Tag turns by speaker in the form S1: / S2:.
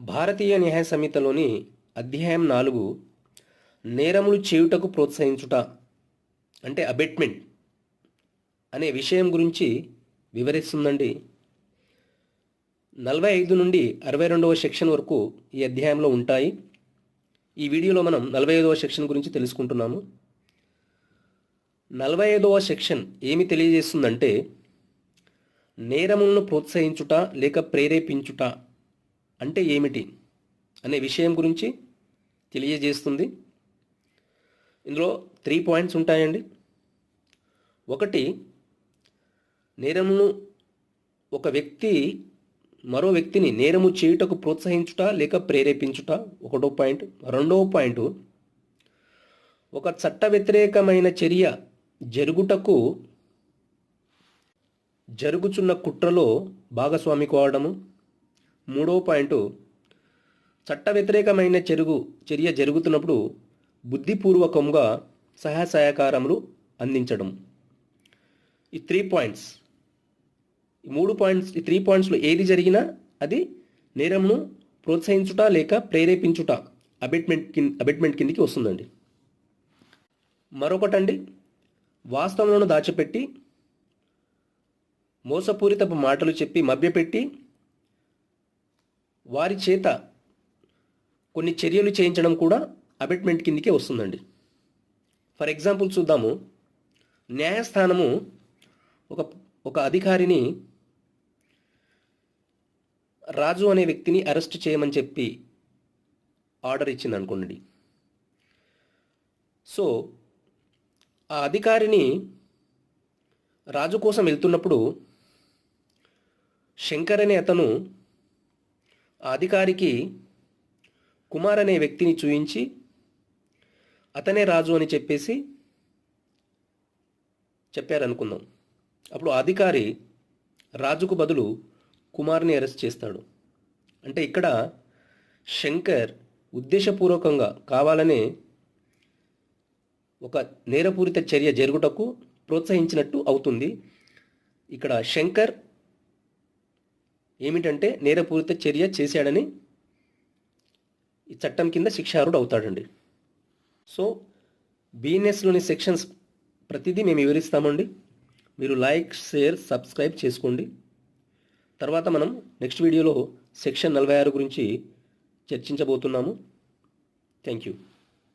S1: భారతీయ న్యాయ సంహితలోని అధ్యాయం నాలుగు నేరములు చేయుటకు ప్రోత్సహించుట అంటే అబెట్మెంట్ అనే విషయం గురించి వివరిస్తుందండి. నలభై ఐదు నుండి అరవై రెండవ సెక్షన్ వరకు ఈ అధ్యాయంలో ఉంటాయి. ఈ వీడియోలో మనం నలభై ఐదవ సెక్షన్ గురించి తెలుసుకుంటున్నాము. నలభై ఐదవ సెక్షన్ ఏమి తెలియజేస్తుందంటే నేరములను ప్రోత్సహించుట లేక ప్రేరేపించుట అంటే ఏమిటి అనే విషయం గురించి తెలియజేస్తుంది. ఇందులో త్రీ పాయింట్స్ ఉంటాయండి. ఒకటి నేరమును ఒక వ్యక్తి మరో వ్యక్తిని నేరము చేయుటకు ప్రోత్సహించుట లేక ప్రేరేపించుట ఒకటో పాయింట్. రెండవ పాయింట్ ఒక చట్ట వ్యతిరేకమైన చర్య జరుగుటకు జరుగుచున్న కుట్రలో భాగస్వామి కోవడము మూడవ పాయింట్ చట్ట వ్యతిరేకమైన చెరుగు చర్య జరుగుతున్నప్పుడు బుద్ధిపూర్వకంగా సహాయ సహకారములు అందించడం. ఈ త్రీ పాయింట్స్ ఈ మూడు పాయింట్స్ ఈ త్రీ పాయింట్స్లో ఏది జరిగినా అది నేరమును ప్రోత్సహించుట లేక ప్రేరేపించుట అబెట్మెంట్ కింద అబెట్మెంట్ కిందికి వస్తుందండి. మరొకటండి వాస్తవములను దాచిపెట్టి మోసపూరితపు మాటలు చెప్పి మభ్యపెట్టి వారి చేత కొన్ని చర్యలు చేయించడం కూడా అబెట్మెంట్ కిందికే వస్తుందండి. ఫర్ ఎగ్జాంపుల్ చూద్దాము. న్యాయస్థానము ఒక ఒక అధికారిని రాజు అనే వ్యక్తిని అరెస్ట్ చేయమని చెప్పి ఆర్డర్ ఇచ్చింది అనుకోండి. సో ఆ అధికారిని రాజు కోసం వెళ్తున్నప్పుడు శంకర్ అనే అతను ఆ అధికారికి కుమార్ అనే వ్యక్తిని చూయించి అతనే రాజు అని చెప్పేసి చెప్పారనుకుందాం. అప్పుడు అధికారి రాజుకు బదులు కుమార్ని అరెస్ట్ చేస్తాడు. అంటే ఇక్కడ శంకర్ ఉద్దేశపూర్వకంగా కావాలనే ఒక నేరపూరిత చర్య జరుగుటకు ప్రోత్సహించినట్టు అవుతుంది. ఇక్కడ శంకర్ ఏమిటంటే నేరపూరిత చర్య చేశాడని ఈ చట్టం కింద శిక్షారుడు అవుతాడండి. సో బీఎన్ఎస్లోని సెక్షన్స్ ప్రతిదీ మేము వివరిస్తామండి. మీరు లైక్ షేర్ సబ్స్క్రైబ్ చేసుకోండి. తర్వాత మనం నెక్స్ట్ వీడియోలో సెక్షన్ నలభై ఆరు గురించి చర్చించబోతున్నాము. Thank you.